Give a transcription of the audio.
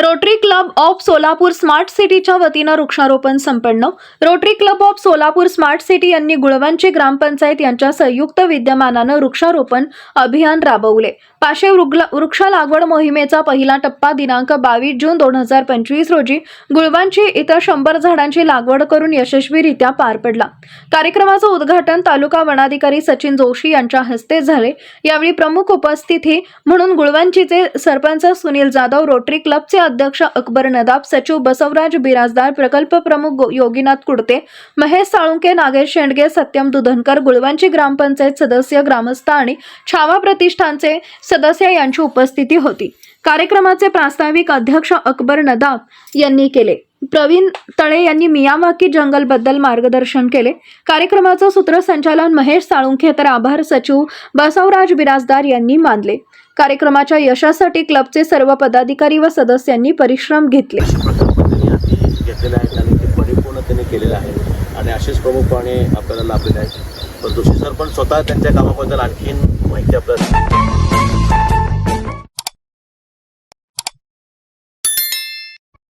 Rotary club of Solapur smart सिटीच्या वतीनं वृक्षारोपण संपन्न. Rotary club of Solapur smart city यांनी गुळवंची ग्रामपंचायत यांच्या संयुक्त विद्यमानानं वृक्षारोपण अभियान राबवले. पाचशे वृग्ल- वृक्ष लागवड मोहिमेचा पहिला टप्पा दिनांक बावीस जून दोन हजार पंचवीस रोजी गुळवांची इतर शंभर झाडांची लागवड करून यशस्वीरित्या पार पडला. कार्यक्रमाचं उद्घाटन तालुका वनाधिकारी सचिन जोशी यांच्या हस्ते झाले. यावेळी प्रमुख उपस्थिती म्हणून गुळवंचीचे सरपंच सुनील जाधव रोटरी क्लबचे अध्यक्ष अकबर नदाब सचिव बसवराज बिराजदार प्रकल्प प्रमुख योगीनाथ कुडते महेश साळुंके नागेश शेंडगे सत्यम दुधनकर गुळवांची ग्रामपंचायत सदस्य ग्रामस्थ आणि छावा प्रतिष्ठानचे सदस्य यांची उपस्थिती होती. कार्यक्रमाचे प्रास्ताविक अध्यक्ष अकबर नदाब यांनी केले. प्रवीण तळे यांनी मियावाकी जंगलबद्दल मार्गदर्शन केले. कार्यक्रमाचं सूत्रसंचालन महेश साळुंखे तर आभार सचिव बसवराज बिराजदार यांनी मानले. कार्यक्रमाच्या यशासाठी क्लबचे सर्व पदाधिकारी व सदस्यांनी परिश्रम घेतले. घेतलेले आहेत आणि ते परिपूर्ण त्यांनी केलेलं आहे. आणि असेच प्रमुखपणे आपल्याला लाभलेले आहेत पण जोशी सर पण स्वतः त्यांच्या कामाबद्दल आणखीन माहिती आपल्याला